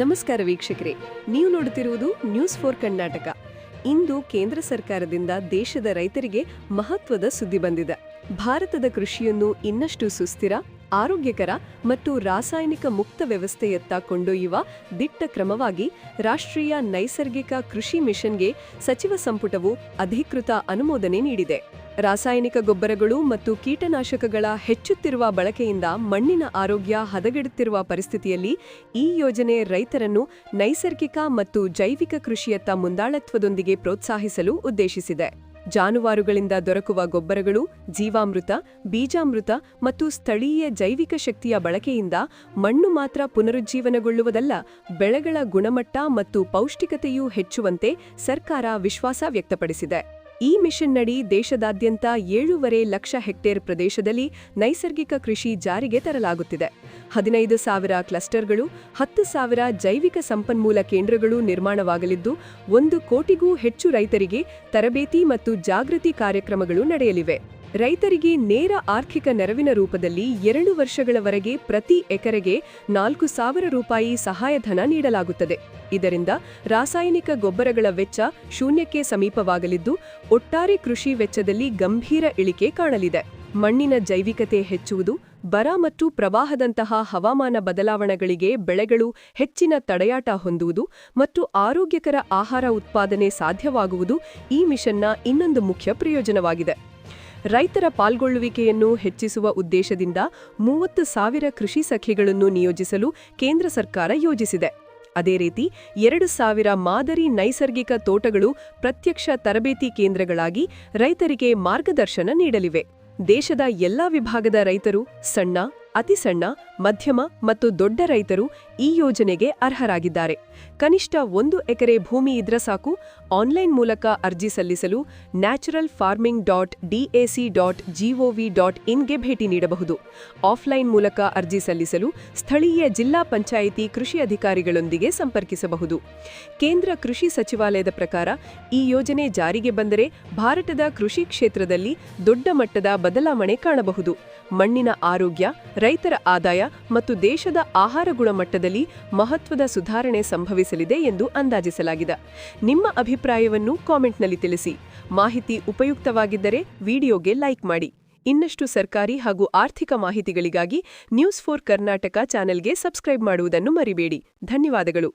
ನಮಸ್ಕಾರ ವೀಕ್ಷಕರೇ. ನೀವು ನೋಡುತ್ತಿರುವುದು ನ್ಯೂಸ್ ಫೋರ್ ಕರ್ನಾಟಕ ಇಂದು ಕೇಂದ್ರ ಸರ್ಕಾರದಿಂದ ದೇಶದ ರೈತರಿಗೆ ಮಹತ್ವದ ಸುದ್ದಿ ಬಂದಿದೆ. ಭಾರತದ ಕೃಷಿಯನ್ನು ಇನ್ನಷ್ಟು ಸುಸ್ಥಿರ, ಆರೋಗ್ಯಕರ ಮತ್ತು ರಾಸಾಯನಿಕ ಮುಕ್ತ ವ್ಯವಸ್ಥೆಯತ್ತ ಕೊಂಡೊಯ್ಯುವ ದಿಟ್ಟ ಕ್ರಮವಾಗಿ ರಾಷ್ಟ್ರೀಯ ನೈಸರ್ಗಿಕ ಕೃಷಿ ಮಿಷನ್ಗೆ ಸಚಿವ ಸಂಪುಟವು ಅಧಿಕೃತ ಅನುಮೋದನೆ ನೀಡಿದೆ. ರಾಸಾಯನಿಕ ಗೊಬ್ಬರಗಳು ಮತ್ತು ಕೀಟನಾಶಕಗಳ ಹೆಚ್ಚುತ್ತಿರುವ ಬಳಕೆಯಿಂದ ಮಣ್ಣಿನ ಆರೋಗ್ಯ ಹದಗೆಡುತ್ತಿರುವ ಪರಿಸ್ಥಿತಿಯಲ್ಲಿ ಈ ಯೋಜನೆ ರೈತರನ್ನು ನೈಸರ್ಗಿಕ ಮತ್ತು ಜೈವಿಕ ಕೃಷಿಯತ್ತ ಮುಂದಾಳತ್ವದೊಂದಿಗೆ ಪ್ರೋತ್ಸಾಹಿಸಲು ಉದ್ದೇಶಿಸಿದೆ. ಜಾನುವಾರುಗಳಿಂದ ದೊರಕುವ ಗೊಬ್ಬರಗಳು, ಜೀವಾಮೃತ, ಬೀಜಾಮೃತ ಮತ್ತು ಸ್ಥಳೀಯ ಜೈವಿಕ ಶಕ್ತಿಯ ಬಳಕೆಯಿಂದ ಮಣ್ಣು ಮಾತ್ರ ಪುನರುಜ್ಜೀವನಗೊಳ್ಳುವುದಲ್ಲ, ಬೆಳೆಗಳ ಗುಣಮಟ್ಟ ಮತ್ತು ಪೌಷ್ಟಿಕತೆಯೂ ಹೆಚ್ಚುವಂತೆ ಸರ್ಕಾರ ವಿಶ್ವಾಸ ವ್ಯಕ್ತಪಡಿಸಿದೆ. ಈ ಮಿಷನ್ನಡಿ ದೇಶದಾದ್ಯಂತ ಏಳೂವರೆ ಲಕ್ಷ ಹೆಕ್ಟೇರ್ ಪ್ರದೇಶದಲ್ಲಿ ನೈಸರ್ಗಿಕ ಕೃಷಿ ಜಾರಿಗೆ ತರಲಾಗುತ್ತಿದೆ. ಹದಿನೈದು ಸಾವಿರ ಕ್ಲಸ್ಟರ್ಗಳು, ಹತ್ತು ಸಾವಿರ ಜೈವಿಕ ಸಂಪನ್ಮೂಲ ಕೇಂದ್ರಗಳು ನಿರ್ಮಾಣವಾಗಲಿದ್ದು, ಒಂದು ಕೋಟಿಗೂ ಹೆಚ್ಚು ರೈತರಿಗೆ ತರಬೇತಿ ಮತ್ತು ಜಾಗೃತಿ ಕಾರ್ಯಕ್ರಮಗಳು ನಡೆಯಲಿವೆ. ರೈತರಿಗೆ ನೇರ ಆರ್ಥಿಕ ನೆರವಿನ ರೂಪದಲ್ಲಿ ಎರಡು ವರ್ಷಗಳವರೆಗೆ ಪ್ರತಿ ಎಕರೆಗೆ ನಾಲ್ಕು ಸಾವಿರ ರೂಪಾಯಿ ಸಹಾಯಧನ ನೀಡಲಾಗುತ್ತದೆ. ಇದರಿಂದ ರಾಸಾಯನಿಕ ಗೊಬ್ಬರಗಳ ವೆಚ್ಚ ಶೂನ್ಯಕ್ಕೆ ಸಮೀಪವಾಗಲಿದ್ದು, ಒಟ್ಟಾರೆ ಕೃಷಿ ವೆಚ್ಚದಲ್ಲಿ ಗಂಭೀರ ಇಳಿಕೆ ಕಾಣಲಿದೆ. ಮಣ್ಣಿನ ಜೈವಿಕತೆ ಹೆಚ್ಚುವುದು, ಬರ ಮತ್ತು ಪ್ರವಾಹದಂತಹ ಹವಾಮಾನ ಬದಲಾವಣೆಗಳಿಗೆ ಬೆಳೆಗಳು ಹೆಚ್ಚಿನ ತಡೆಯಾಟ ಹೊಂದುವುದು ಮತ್ತು ಆರೋಗ್ಯಕರ ಆಹಾರ ಉತ್ಪಾದನೆ ಸಾಧ್ಯವಾಗುವುದು ಈ ಮಿಷನ್ನ ಇನ್ನೊಂದು ಮುಖ್ಯ ಪ್ರಯೋಜನವಾಗಿದೆ. ರೈತರ ಪಾಲ್ಗೊಳ್ಳುವಿಕೆಯನ್ನು ಹೆಚ್ಚಿಸುವ ಉದ್ದೇಶದಿಂದ ಮೂವತ್ತು ಸಾವಿರ ಕೃಷಿ ಸಖಿಗಳನ್ನು ನಿಯೋಜಿಸಲು ಕೇಂದ್ರ ಸರ್ಕಾರ ಯೋಜಿಸಿದೆ. ಅದೇ ರೀತಿ, ಎರಡು ಸಾವಿರ ಮಾದರಿ ನೈಸರ್ಗಿಕ ತೋಟಗಳು ಪ್ರತ್ಯಕ್ಷ ತರಬೇತಿ ಕೇಂದ್ರಗಳಾಗಿ ರೈತರಿಗೆ ಮಾರ್ಗದರ್ಶನ ನೀಡಲಿವೆ. ದೇಶದ ಎಲ್ಲಾ ವಿಭಾಗದ ರೈತರು ಸಣ್ಣ ಅತಿ ಸಣ್ಣ, ಮಧ್ಯಮ ಮತ್ತು ದೊಡ್ಡ ರೈತರು ಈ ಯೋಜನೆಗೆ ಅರ್ಹರಾಗಿದ್ದಾರೆ. ಕನಿಷ್ಠ ಒಂದು ಎಕರೆ ಭೂಮಿ ಇದ್ರ ಸಾಕು. ಆನ್ಲೈನ್ ಮೂಲಕ ಅರ್ಜಿ ಸಲ್ಲಿಸಲು natural farming dot DAC dot GOV dot ಇನ್ಗೆ ಭೇಟಿ ನೀಡಬಹುದು. ಆಫ್ಲೈನ್ ಮೂಲಕ ಅರ್ಜಿ ಸಲ್ಲಿಸಲು ಸ್ಥಳೀಯ ಜಿಲ್ಲಾ ಪಂಚಾಯಿತಿ ಕೃಷಿ ಅಧಿಕಾರಿಗಳೊಂದಿಗೆ ಸಂಪರ್ಕಿಸಬಹುದು. ಕೇಂದ್ರ ಕೃಷಿ ಸಚಿವಾಲಯದ ಪ್ರಕಾರ ಈ ಯೋಜನೆ ಜಾರಿಗೆ ಬಂದರೆ ಭಾರತದ ಕೃಷಿ ಕ್ಷೇತ್ರದಲ್ಲಿ ದೊಡ್ಡ ಮಟ್ಟದ ಬದಲಾವಣೆ ಕಾಣಬಹುದು. ಮಣ್ಣಿನ ಆರೋಗ್ಯ, ರೈತರ ಆದಾಯ ಮತ್ತು ದೇಶದ ಆಹಾರ ಗುಣಮಟ್ಟದಲ್ಲಿ ಮಹತ್ವದ ಸುಧಾರಣೆ ಸಂಭವಿಸಲಿದೆ ಎಂದು ಅಂದಾಜಿಸಲಾಗಿದೆ. ನಿಮ್ಮ ಅಭಿಪ್ರಾಯವನ್ನು ಕಾಮೆಂಟ್ನಲ್ಲಿ ತಿಳಿಸಿ. ಮಾಹಿತಿ ಉಪಯುಕ್ತವಾಗಿದ್ದರೆ ವಿಡಿಯೋಗೆ ಲೈಕ್ ಮಾಡಿ. ಇನ್ನಷ್ಟು ಸರ್ಕಾರಿ ಹಾಗೂ ಆರ್ಥಿಕ ಮಾಹಿತಿಗಳಿಗಾಗಿ ನ್ಯೂಸ್ ಫೋರ್ ಕರ್ನಾಟಕ ಚಾನೆಲ್ಗೆ ಸಬ್ಸ್ಕ್ರೈಬ್ ಮಾಡುವುದನ್ನು ಮರಿಬೇಡಿ. ಧನ್ಯವಾದಗಳು.